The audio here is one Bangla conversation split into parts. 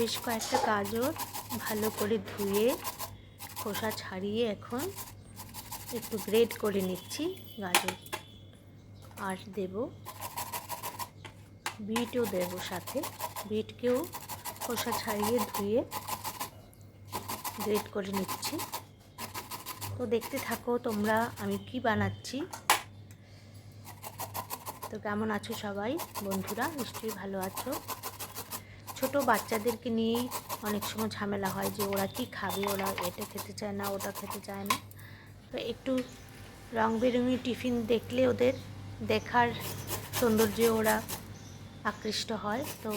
বেশ কয়েকটা গাজর ভালো করে ধুয়ে, খোসা ছাড়িয়ে এখন একটু গ্রেড করে নিচ্ছি গাজর। আর দেব, বিটও দেব সাথে। বিটকেও খোসা ছাড়িয়ে ধুয়ে গ্রেড করে নিচ্ছি। তো দেখতে থাকো তোমরা আমি কি বানাচ্ছি। তো কেমন আছো সবাই? বন্ধুরা, নিশ্চয়ই ভালো আছো। ছোট বাচ্চাদেরকে নিয়েই অনেক সময় ঝামেলা হয় যে ওরা কি খাবে, ওরা এটা খেতে চায় না, ওটা খেতে চায় না। তো একটু রং বেরঙি টিফিন দেখলে ওদের দেখার সৌন্দর্যে ওরা আকৃষ্ট হয়। তো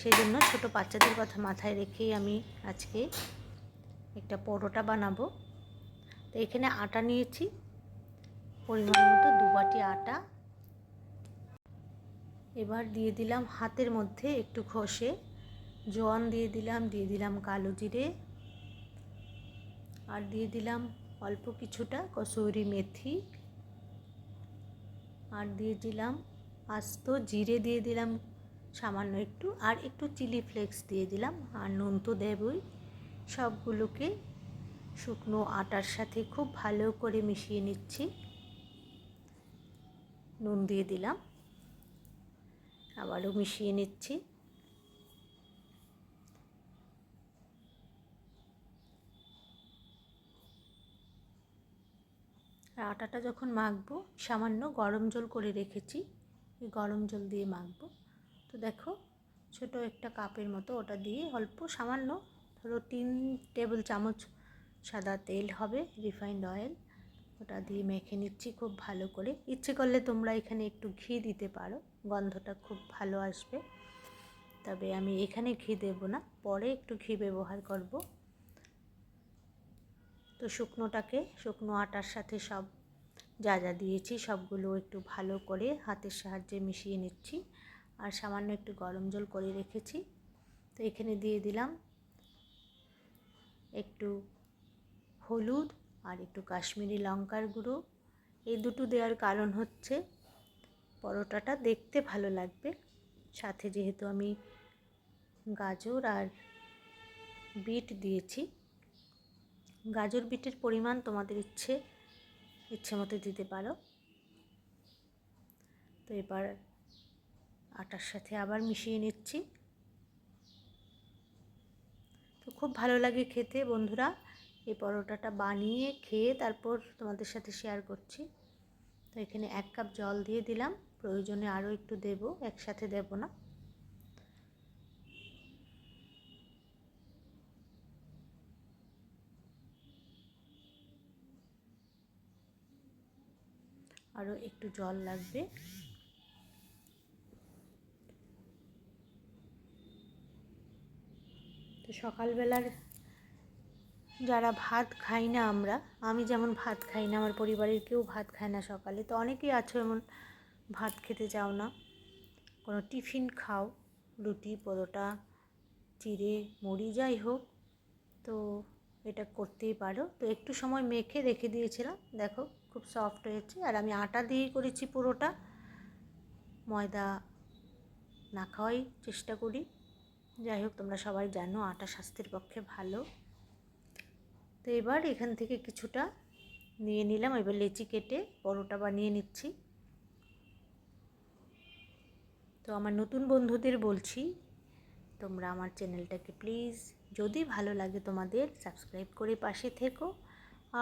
সেই জন্য ছোটো বাচ্চাদের কথা মাথায় রেখেই আমি আজকে একটা পরোটা বানাবো। তো এখানে আটা নিয়েছি। পরিমাণ মতো দু বাটি আটা। এবার দিয়ে দিলাম হাতের মধ্যে একটু ঘষে জোয়ান দিয়ে দিলাম দিয়ে দিলাম কালো জিরে। আর দিয়ে দিলাম অল্প কিছুটা কসুরি মেথি। আর দিয়ে দিলাম আস্ত জিরে দিয়ে দিলাম সামান্য একটু। আর একটু চিলি ফ্লেক্স দিয়ে দিলাম আর নুন তো দেবই। সবগুলোকে শুকনো আটার সাথে খুব ভালো করে মিশিয়ে নিচ্ছি। নুন দিয়ে দিলাম। আবারও মিশিয়ে নিচ্ছি। আটাটা যখন মাখবো, সামান্য গরম জল করে রেখেছি। গরম জল দিয়ে মাখবো। তো দেখো, ছোট একটা কাপের মতো ওটা দিয়ে অল্প সামান্য ধরো তিন টেবিল চামচ সাদা তেল হবে, রিফাইন্ড অয়েল, ওটা দিয়ে মেখে নিচ্ছি খুব ভালো করে। ইচ্ছে করলে তোমরা এখানে একটু ঘি দিতে পারো। গন্ধটা খুব ভালো আসবে। তবে আমি এখানে ঘি দেবো না, পরে একটু ঘি ব্যবহার করব। তো শুকনোটাকে, শুকনো আটার সাথে সব যা যা দিয়েছি সবগুলো একটু ভালো করে হাতের সাহায্যে মিশিয়ে নিচ্ছি। আর সামান্য একটু গরম জল করে রেখেছি। তো এখানে দিয়ে দিলাম একটু হলুদ আর একটু কাশ্মীরি লঙ্কার গুঁড়ো। এই দুটো দেওয়ার কারণ হচ্ছে পরোটাটা দেখতে ভালো লাগবে। সাথে যেহেতু আমি গাজর আর বিট দিয়েছি, গাজর বিটের পরিমাণ তোমাদের ইচ্ছে ইচ্ছে মতো দিতে পারো। তো এবার আটার সাথে আবার মিশিয়ে নিচ্ছি। তো খুব ভালো লাগে খেতে বন্ধুরা। এই পরোটাটা বানিয়ে খেয়ে তারপর তোমাদের সাথে শেয়ার করছি। তো এখানে এক কাপ জল দিয়ে দিলাম। প্রয়োজনে আরও একটু দেব, একসাথে দেব না। আরও একটু জল লাগবে। তো সকালবেলার যারা ভাত খাই না আমরা, আমি যেমন ভাত খাই না, আমার পরিবারের কেউ ভাত খায় না সকালে, তো অনেকেই আছো এমন ভাত খেতে চাও না। কোনো টিফিন খাও, রুটি, পরোটা, চিড়ে, মুড়ি, যাই হোক। তো এটা করতেই পারো। তো একটু সময় মেখে রেখে দিয়েছিলাম। দেখো খুব সফট হয়েছে। আর আমি আটা দিয়েই করেছি পুরোটা। ময়দা না খাওয়াই চেষ্টা করি। যাই হোক, তোমরা সবাই জানো আটা স্বাস্থ্যের পক্ষে ভালো। তো এবার এখান থেকে কিছুটা নিয়ে নিলাম। এবার লেচি কেটে পরোটা বানিয়ে নিচ্ছি। তো আমার নতুন বন্ধুদের বলছি, তোমরা আমার চ্যানেলটাকে প্লিজ যদি ভালো লাগে তোমাদের সাবস্ক্রাইব করে পাশে থেকো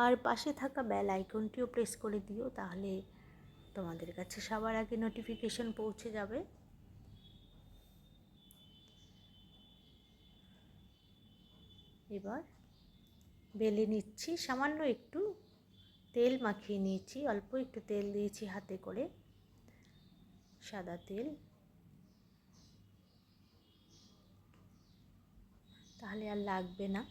আর পাশে থাকা বেল আইকনটিও প্রেস করে দিও তাহলে তোমাদের কাছে সবার আগে নোটিফিকেশন পৌঁছে যাবে। এবার বেলে নিচ্ছি, সামান্য একটু তেল মাখিয়ে নিয়েছি, অল্প একটু তেল দিয়েছি হাতে করে, সাদা তেল। তাহলে আর লাগবে না।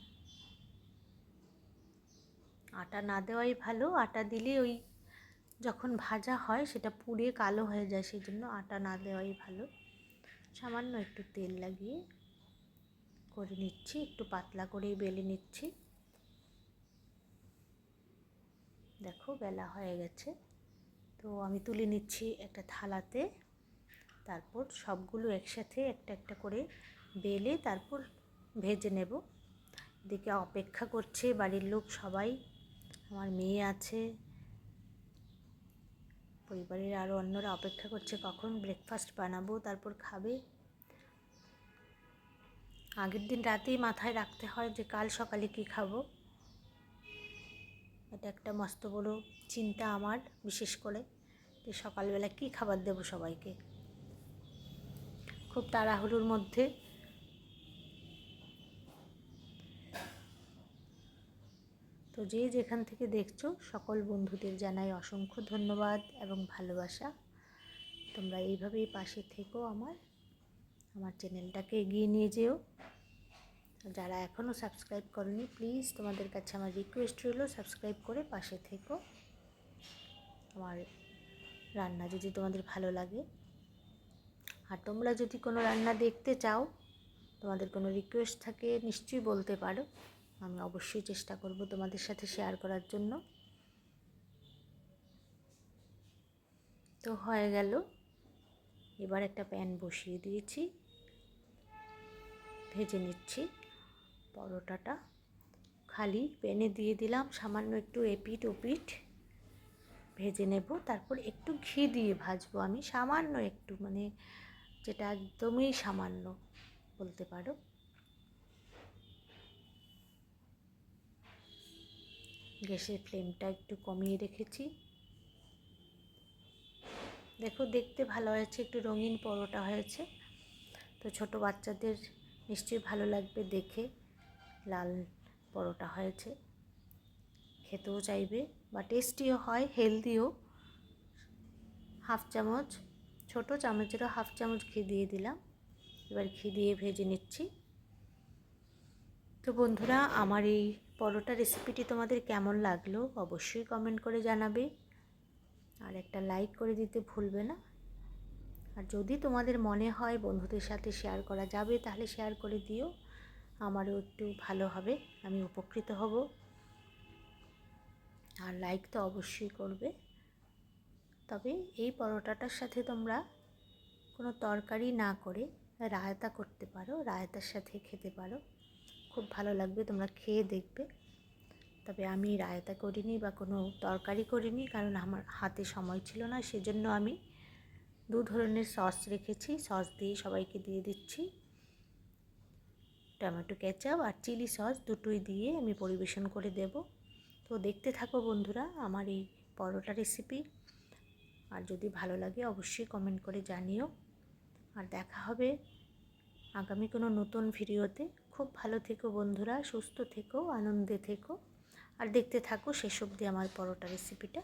আটা না দেওয়াই ভালো, আটা দিলে ওই যখন ভাজা হয় সেটা পুড়ে কালো হয়ে যায় সেই জন্য আটা না দেওয়াই ভালো। সামান্য একটু তেল লাগিয়ে করে নিচ্ছি, একটু পাতলা করেই বেলে নিচ্ছি। দেখো বেলা হয়ে গেছে। তো আমি তুলে নিচ্ছি একটা থালাতে, তারপর সবগুলো একসাথে একটা একটা করে বেলে তারপর ভেজে নেব। এদিকে অপেক্ষা করছে বাড়ির লোক সবাই। আমার মেয়ে আছে। পরিবারের আরও অন্যরা অপেক্ষা করছে কখন ব্রেকফাস্ট বানাবো, তারপর খাবে। আগের দিন রাতেই মাথায় রাখতে হয় যে কাল সকালে কী খাব। এটা একটা মস্ত বড় চিন্তা আমার, বিশেষ করে যে সকালবেলা কী খাবার দেবো সবাইকে। খুব তাড়াহুড়োর মধ্যে তো যে যেখান থেকে দেখছ, সকল বন্ধুদের জানাই অসংখ্য ধন্যবাদ এবং ভালোবাসা। তোমরা এইভাবেই পাশে থেকো আমার আমার চ্যানেলটাকে এগিয়ে নিয়ে যেও। যারা এখনও সাবস্ক্রাইব করনি, প্লিজ তোমাদের কাছে আমার রিকোয়েস্ট রইল, সাবস্ক্রাইব করে পাশে থেকো। আমার রান্না যদি তোমাদের ভালো লাগে, আর তোমরা যদি কোনো রান্না দেখতে চাও, তোমাদের কোনো রিকোয়েস্ট থাকে, নিশ্চয়ই বলতে পারো। আমি অবশ্যই চেষ্টা করব তোমাদের সাথে শেয়ার করার জন্য। তো হয়ে গেল। এবার একটা প্যান বসিয়ে দিয়েছি। ভেজে নিচ্ছি পরোটাটা। খালি প্যানে দিয়ে দিলাম সামান্য একটু এপিট ওপিট। ভেজে নেব, তারপর একটু ঘি দিয়ে ভাজবো আমি, সামান্য একটু মানে যেটা একদমই সামান্য বলতে পারো। গ্যাসের ফ্লেমটা একটু কমিয়ে রেখেছি। দেখো, দেখতে ভালো হয়েছে, একটু রঙিন পরোটা হয়েছে। তো ছোট বাচ্চাদের নিশ্চয়ই ভালো লাগবে দেখে লাল পরোটা হয়েছে। খেতেও চাইবে, বা টেস্টিও হয়, হেলদিও। হাফ চামচ, ছোট চামচেরও হাফ চামচ ঘি দিয়ে দিলাম। এবার ঘি দিয়ে ভেজে নিচ্ছি। তো বন্ধুরা, আমার এই পরোটা রেসিপিটি তোমাদের কেমন লাগল অবশ্যই কমেন্ট করে জানাবে। আর একটা লাইক করে দিতে ভুলবে না। আর যদি তোমাদের মনে হয় বন্ধুদের সাথে শেয়ার করা যাবে, তাহলে শেয়ার করে দিও। আমারও একটু ভালো হবে, আমি উপকৃত হব। আর লাইক তো অবশ্যই করবে। তবে এই পরোটাটার সাথে তোমরা কোনো তরকারি না করে রায়তা করতে পারো, রায়তার সাথে খেতে পারো। খুব ভালো লাগবে, তোমরা খেয়ে দেখবে। তবে আমি রায়তা করিনি বা কোনো তরকারি করিনি, কারণ আমার হাতে সময় ছিল না, সেজন্য আমি দু ধরনের সস রেখেছি। সস দিয়ে সবাইকে দিয়ে দিচ্ছি। টমেটো কেচাপ আর চিলি সস দুটোই দিয়ে আমি পরিবেশন করে দেব। তো দেখতে থাকো বন্ধুরা আমার এই পরোটা রেসিপি আর যদি ভালো লাগে অবশ্যই কমেন্ট করে জানিও। আর দেখা হবে আগামী কোনো নতুন ভিডিওতে খুব ভালো থেকো বন্ধুরা, সুস্থ থেকো, আনন্দে থেকো। আর দেখতে থাকো শেষ অবধি আমার পরোটা রেসিপিটা